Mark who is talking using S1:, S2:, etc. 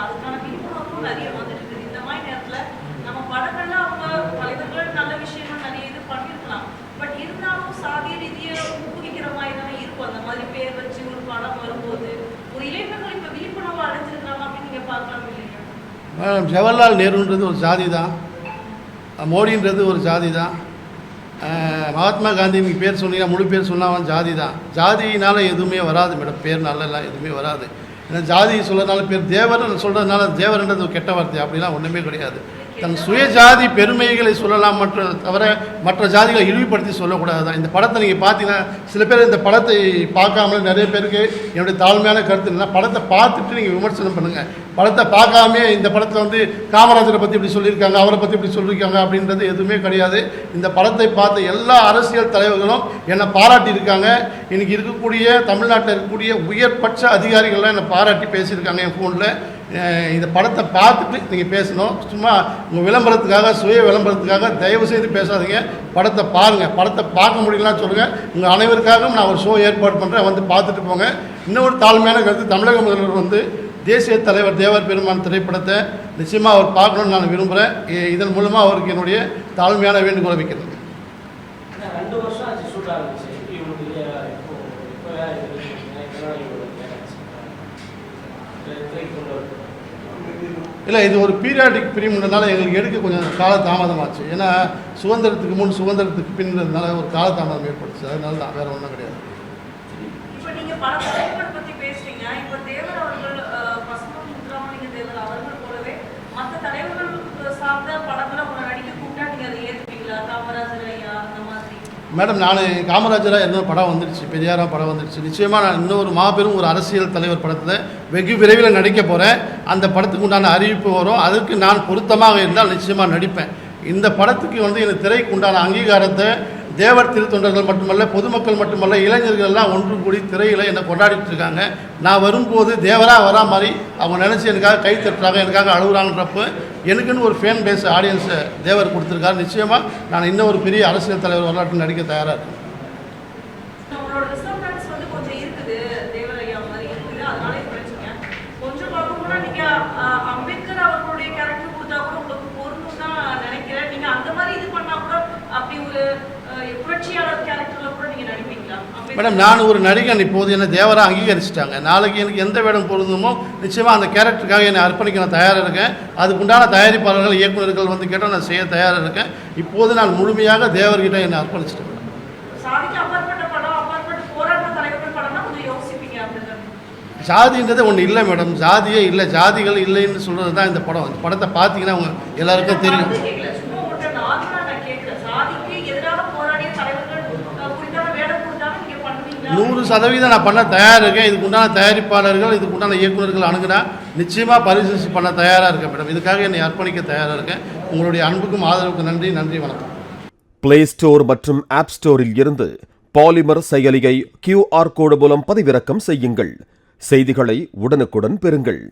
S1: அதுக்கான விழிப்புணர்வும் நிறைய வந்துட்டு இருக்குது இந்த மாதிரி நேரத்தில் நம்ம படங்கள்ல அவங்க தலைவர்கள் நல்ல விஷயங்கள் நிறைய இது பண்ணியிருக்கலாம் பட் இருந்தாலும் சாதிய ரீதியை ஊக்குவிக்கிற மாதிரி தானே இருக்கும். அந்த மாதிரி பேர் வச்சு ஒரு படம் வரும்போது ஒரு இளைஞர்கள் இப்போ விழிப்புணர்வு அடைஞ்சிருக்கலாம் அப்படின்னு நீங்கள் பார்க்கலாம் இல்லையா?
S2: ஜவஹர்லால் நேருன்றது ஒரு சாதி தான் மோடின்றது ஒரு சாதி தான் மகாத்மா காந்தி நீங்கள் பேர் சொன்னீங்கன்னா முழு பேர் சொன்னா அவன் ஜாதி தான். ஜாதியினால் எதுவுமே வராது மேடம். பேர்னால எல்லாம் எதுவுமே வராது. ஏன்னா ஜாதி சொல்கிறதுனால பேர் தேவர் சொல்கிறதுனால தேவர்ன்றது கெட்ட வார்த்தை. அப்படிலாம் ஒன்றுமே கிடையாது. தன் சுயஜாதி பெருமைகளை சொல்லலாம் மற்ற தவிர மற்ற ஜாதிகளை இழிவுபடுத்தி சொல்லக்கூடாது தான் இந்த படத்தை நீங்கள் பார்த்தீங்கன்னா சில பேர் இந்த படத்தை பார்க்காமலே நிறைய பேருக்கு என்னுடைய தாழ்மையான கருத்து என்ன படத்தை பார்த்துட்டு நீங்கள் விமர்சனம் பண்ணுங்கள் படத்தை பார்க்காம இந்த படத்தில் வந்து காமராஜரை பற்றி இப்படி சொல்லியிருக்காங்க அவரை பற்றி இப்படி சொல்லியிருக்காங்க அப்படின்றது எதுவுமே கிடையாது. இந்த படத்தை பார்த்த எல்லா அரசியல் தலைவர்களும் என்னை பாராட்டியிருக்காங்க இன்றைக்கி இருக்கக்கூடிய தமிழ்நாட்டில் இருக்கக்கூடிய உயர்பட்ச அதிகாரிகள்லாம் என்னை பாராட்டி பேசியிருக்காங்க என் ஃபோனில் இந்த படத்தை பார்த்துட்டு நீங்கள் பேசணும். சும்மா உங்கள் விளம்பரத்துக்காக சுய விளம்பரத்துக்காக தயவு செய்து பேசாதீங்க. படத்தை பாருங்கள் படத்தை பார்க்க முடியலன்னா சொல்லுங்கள் உங்கள் அனைவருக்காகவும் நான் ஒரு ஷோ ஏற்பாடு பண்ணுறேன் வந்து பார்த்துட்டு போங்க. இன்னொரு தாழ்மையான கருத்து தமிழக முதல்வர் வந்து தேசிய தலைவர் தேவர் பெருமான் திரைப்படத்தை நிச்சயமாக அவர் பார்க்கணும்னு நான் விரும்புகிறேன் இதன் மூலமாக அவருக்கு என்னுடைய தாழ்மையான வேண்டுகோளை வைக்கிறது
S3: ஏன்னா ரெண்டு வருஷம் ஆச்சு ஷூட் ஆரம்பிச்சு இவங்களுக்கு இல்லையா இப்போ இப்போ வேற இது இதனால இவங்களுக்கு வேற திரைக்கு கொண்டு வரணும்
S2: இல்லை இது ஒரு பீரியாடிக் பிரிவுன்றதுனால எங்களுக்கு எடுக்க கொஞ்சம் கால தாமதமாச்சு ஏன்னா சுதந்திரத்துக்கு முன் சுதந்திரத்துக்கு பின்றதுனால ஒரு கால தாமதம் ஏற்பட்டுச்சு. அதனால தான் வேறு ஒன்றும் கிடையாது.
S1: இப்போ
S2: மேடம் நான் காமராஜராக இன்னொரு படம் வந்துடுச்சு பெரியாரா படம் வந்துடுச்சு நிச்சயமாக நான் இன்னொரு மாபெரும் ஒரு அரசியல் தலைவர் படத்தில் வெகு விரைவில் நடிக்க போகிறேன் அந்த படத்துக்கு உண்டான அறிவிப்பு வரும். அதுக்கு நான் பொருத்தமாக இருந்தால் நிச்சயமாக நடிப்பேன். இந்த படத்துக்கு வந்து எனக்கு திரைக்கு உண்டான அங்கீகாரத்தை தேவர் திருத்தொண்டர்கள் மட்டுமல்ல பொதுமக்கள் மட்டுமல்ல இளைஞர்கள் எல்லாம் ஒன்று கூடி திரையில் என்னை கொண்டாடிட்டு இருக்காங்க. நான் வரும்போது தேவராக வரா மாதிரி அவங்க நினச்சி எனக்காக கை தட்டுறாங்க எனக்காக அழுகுறான்றப்போ எனக்குன்னு ஒரு ஃபேன் பேஸ் ஆடியன்ஸை தேவர் கொடுத்துருக்காரு. நிச்சயமாக நான் இன்னும் ஒரு பெரிய அரசியல் தலைவர் வரலாற்று நடிக்க தயாராக இருக்கேன்
S1: உங்களோட ரிசர்வன்ஸ் வந்து கொஞ்சம் இருக்குது தேவர் ஐயா மாதிரி இருக்குது அதனால இப்ப நினைச்சீங்க கொஞ்சம் பார்க்க போனா நீங்க அஹ், அம்பேத்கர் அவர்களுடைய கேரக்டர் கொடுத்தா கூட உங்களுக்கு பொருந்தும் தான் நினைக்கிறேன் நீங்க அந்த மாதிரி இது பண்ணா கூட அப்படி ஒரு அஹ், புரட்சியாளர் கேரக்டர்ல கூட நீங்க நடிப்பீங்களா அம்பேத்கர்
S2: மேடம் நான் ஒரு நடிகன் இப்போது. என்னை தேவராக அங்கீகரிச்சிட்டாங்க. நாளைக்கு எனக்கு எந்த வேடம் பொருந்துமோ நிச்சயமாக அந்த கேரக்டருக்காக என்னை அர்ப்பணிக்க நான் தயாராக இருக்கேன். அதுக்குண்டான தயாரிப்பாளர்கள் இயக்குநர்கள் வந்து கேட்டால் நான் செய்ய தயாராக இருக்கேன். இப்போது நான் முழுமையாக தேவர்கிட்ட என்னை அர்ப்பணிச்சிட்டேன். ஜாதின்றது ஒன்று இல்லை மேடம். ஜாதியே இல்லை. ஜாதிகள் இல்லைன்னு சொல்கிறது தான் இந்த படம். இந்த படத்தை பார்த்தீங்கன்னா அவங்க எல்லாருக்கும் தெரியும். நூறு சதவீதம் நான் பண்ண தயாராக இருக்கேன் இதுக்கு உண்டான தயாரிப்பாளர்கள் இதுக்கு உண்டான இயக்குநர்கள் அணுகுனா நிச்சயமாக பரிசீலிச்சு பண்ண தயாராக இருக்கேன் மேடம். இதுக்காக என்னை அர்ப்பணிக்க தயாராக இருக்கேன். உங்களுடைய அன்புக்கும் ஆதரவுக்கும் நன்றி நன்றி வணக்கம்.
S4: பிளே ஸ்டோர் மற்றும் ஆப் ஸ்டோரில் இருந்து பாலிமர் செயலியை கியூஆர் கோடு மூலம் பதிவிறக்கம் செய்யுங்கள். செய்திகளை உடனுக்குடன் பெறுங்கள்.